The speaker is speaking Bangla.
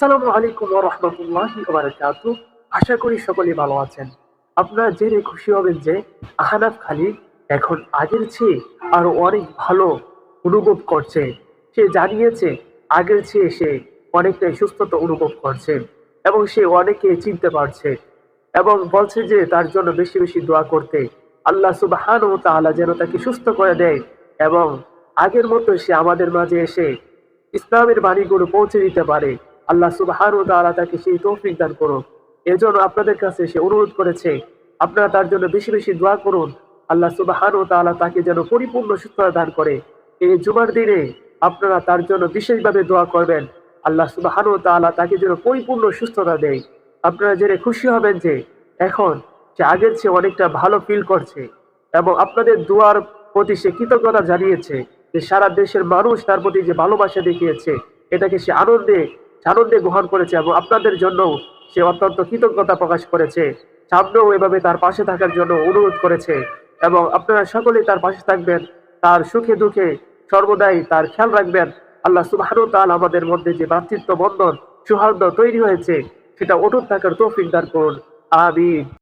আসসালামু আলাইকুম রহমতুল্লাহ আশা করি সকলে ভালো আছেন। আপনারা জেনে খুশি হবেন যে আহানাফ খালি এখন আগের চেয়ে আরও অনেক ভালো অনুভব করছে। সে জানিয়েছে, আগের চেয়ে সে অনেকটাই সুস্থতা অনুভব করছে এবং সে অনেকে চিনতে পারছে এবং বলছে যে তার জন্য বেশি বেশি দোয়া করতে আল্লাহ সুবাহান ও তাআলা যেন তাকে সুস্থ করে দেয় এবং আগের মতো সে আমাদের মাঝে এসে ইসলামের বাণীগুলো পৌঁছে দিতে পারে। আল্লাহ সুবাহান ও তাআলা তাকে সেই তৌফিক দান করুন। এজন্য আপনাদের কাছে সে অনুরোধ করেছে, আপনারা তার জন্য বেশি বেশি দোয়া করুন। আল্লাহ সুবাহান ও তাআলা তাকে যেন পরিপূর্ণ সুস্থতা দান করে। এই জুমার দিনে আপনারা তার জন্য বিশেষভাবে দোয়া করবেন। আল্লাহ সুবাহান ও তাআলা তাকে যেন পরিপূর্ণ সুস্থতা দেয়। আপনারা জেনে খুশি হবেন যে এখন সে আগের চেয়ে অনেকটা ভালো ফিল করছে এবং আপনাদের দোয়ার প্রতি সে কৃতজ্ঞতা জানিয়েছে যে সারা দেশের মানুষ তার প্রতি যে ভালোবাসা দেখিয়েছে, এটাকে সে আনন্দে আনন্দে গ্রহণ করেছে এবং আপনাদের জন্য সে অত্যন্ত কৃতজ্ঞতা প্রকাশ করেছে। সামনেও এভাবে তার পাশে থাকার জন্য অনুরোধ করেছে এবং আপনারা সকলেই তার পাশে থাকবেন, তার সুখে দুঃখে সর্বদাই তার খেয়াল রাখবেন। আল্লাহ সুবাহ তাল আমাদের মধ্যে যে ভ্রাতৃত্ব বন্ধন, সৌহার্দ্য তৈরি হয়েছে, সেটা অটুট থাকার তৌফিক দান করুন। আমিন।